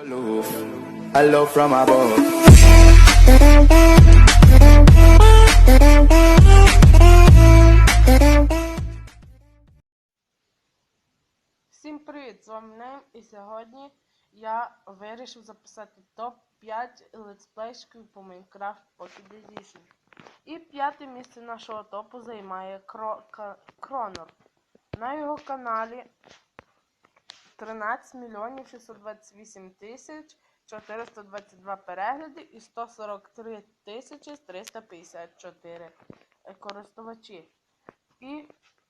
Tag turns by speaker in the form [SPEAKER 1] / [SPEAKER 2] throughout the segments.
[SPEAKER 1] Hello, from above.
[SPEAKER 2] Всім привіт! З вами Нейм і сьогодні я вирішив записати топ-5 летсплейшків по Minecraft Pocket Edition. І п'яте місце нашого топу займає Кро... Кронор. На його каналі 13 мільйонів 628 тисяч 422 перегляди і 143 тисячі 354 користувачі. І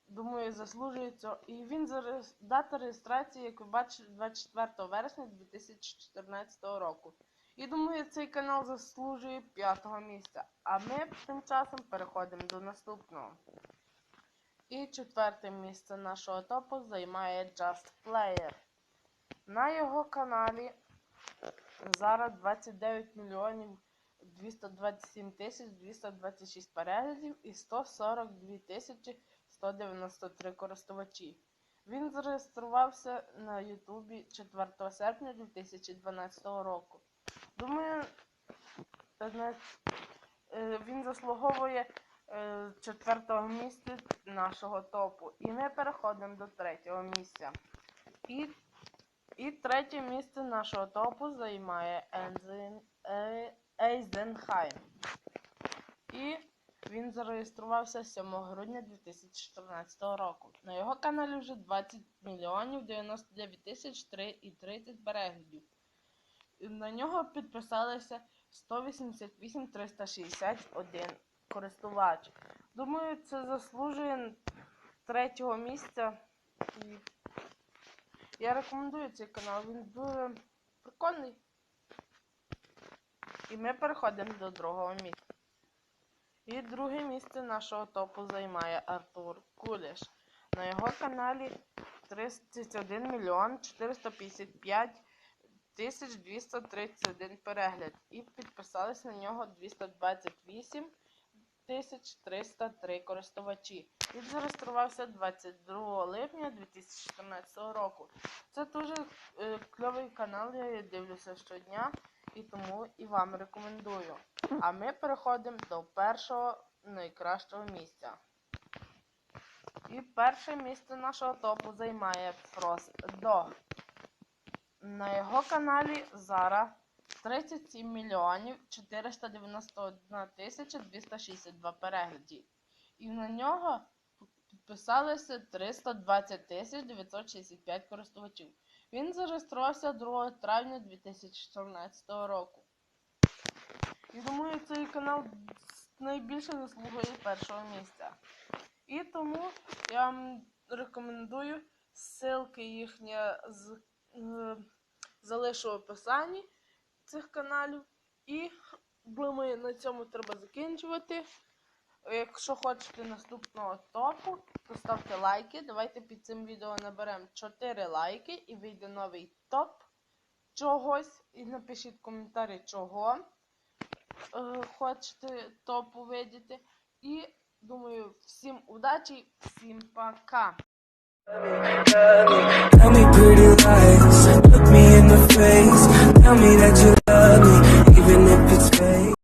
[SPEAKER 2] думаю, заслужує цього. І він зараз дата реєстрації, як ви бачите, 24 вересня 2014 року. І думаю, цей канал заслужує п'ятого місця. А ми тим часом переходимо до наступного. І четверте місце нашого топу займає Just Player. На його каналі зараз 29 мільйонів 227 тисяч 226 переглядів і 142 тисячі 193 користувачі. Він зареєструвався на Ютубі 4 серпня 2012 року. Думаю, е, е, він заслуговує е, четвертого місця нашого топу. І ми переходимо до третього місця. І, і третє місце нашого топу займає е, Ейзенхайм. І він зареєструвався 7 грудня 2014 року. На його каналі вже 20 мільйонів 99 тисяч 3 і 30 переглядів. На нього підписалися 188 361 користувач. Думаю, це заслужує третього місця. Я рекомендую цей канал, він дуже прикольний. І ми переходимо до другого місця. І друге місце нашого топу займає Артур Куліш. На його каналі 31 мільйон 455 тисяч 231 перегляд. І підписались на нього 228 тисяч 303 користувачі. Він зареєструвався 22 липня 2014 року. Це дуже е, кльовий канал, я дивлюся щодня і тому і вам рекомендую. А ми переходимо до першого найкращого місця. І перше місце нашого топу займає Frost Dog. На його каналі зараз 37 мільйонів 491 тисяча 262 переглядів. І на нього підписалися 320 тисяч 965 користувачів. Він зареєструвався 2 травня 2014 року. І думаю, цей канал найбільше заслугує першого місця. І тому я вам рекомендую ссылки їхні з, е, залишу в описанні цих каналів. І думаю, на цьому треба закінчувати. Якщо хочете наступного топу, то ставте лайки. Давайте під цим відео наберемо 4 лайки і вийде новий топ чогось. І напишіть коментарі, чого е, хочете топ увидіти. І думаю, всім удачі, всім пока!
[SPEAKER 3] Tell me pretty lies, look me in the face. Tell me that you